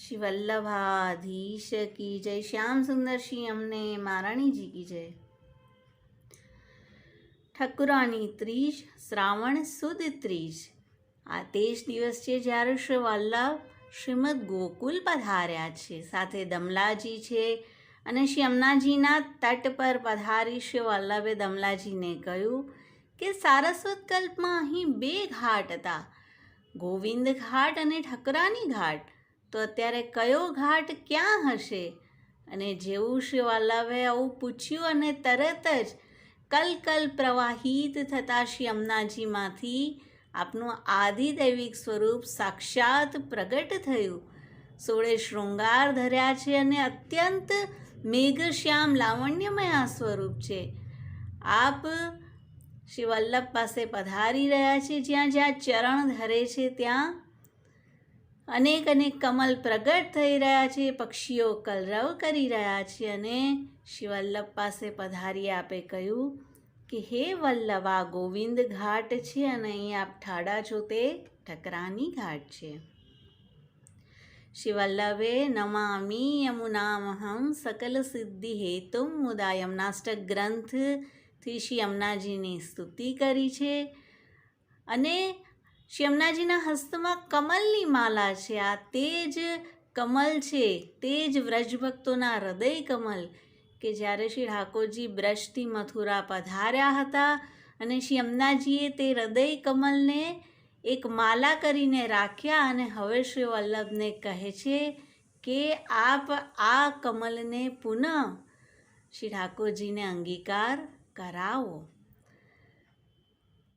શ્રી વલ્લભાધીશ કી જય. શ્યામ સુંદર શ્રી અમને મહારાણીજી કી જય. ઠકુરાની ત્રીજ, શ્રાવણ સુદ ત્રીજ. આ તે જ દિવસ છે જ્યારે શ્રી વલ્લભ શ્રીમદ ગોકુલ પધાર્યા છે. સાથે દમલાજી છે અને શ્રી અમનાજીના તટ પર પધારી શ્રી વલ્લભે દમલાજીને કહ્યું કે સારસ્વત કલ્પમાં અહીં બે ઘાટ હતા. ગોવિંદ ઘાટ અને ઠકરાની ઘાટ. તો અત્યારે કયો ઘાટ ક્યાં હશે? અને જેવું શ્રી વલ્લભે આવું પૂછ્યું અને તરત જ કલકલ પ્રવાહિત થતાં શ્રી અમનાજીમાંથી આપનું આદિદૈવિક સ્વરૂપ સાક્ષાત પ્રગટ થયું. સોળે શૃંગાર ધર્યા છે અને અત્યંત મેઘશ્યામ લાવણ્યમય આ સ્વરૂપ છે. આપ શ્રી વલ્લભ પાસે પધારી રહ્યા છે જ્યાં જ્યાં ચરણ ધરે છે ત્યાં અનેક અનેક કમલ પ્રગટ થઈ રહ્યા છે, પક્ષીઓ કલરવ કરી રહ્યા છે અને શ્રી વલ્લભ પાસે પધારી આપે કહ્યું કે, હે વલ્લભ આ ગોવિંદ ઘાટ છે અને અહીં આપ ઠાડા છો, તે ઠકરાની ઘાટ છે. શ્રી વલ્લભે નમામી યમુનામહમ સકલ સિદ્ધિ હેતુમ મુદા યમનાષ્ટક ગ્રંથથી શ્રી યમુનાજીની સ્તુતિ કરી છે અને શ્રી યમુનાજીના હસ્તમાં કમલની માલા છે. આ તે જ કમલ છે. તે જ વ્રજભક્તોના હૃદય કમલ કે જ્યારે શ્રી ઠાકોરજી બ્રશથી મથુરા પધાર્યા હતા અને શ્રી યમુનાજીએ તે હૃદય કમલને એક માલા કરીને રાખ્યા અને હવે શ્રી વલ્લભને કહે છે કે આપ આ કમલને પુનઃ શ્રી ઠાકોરજીને અંગીકાર કરાવો.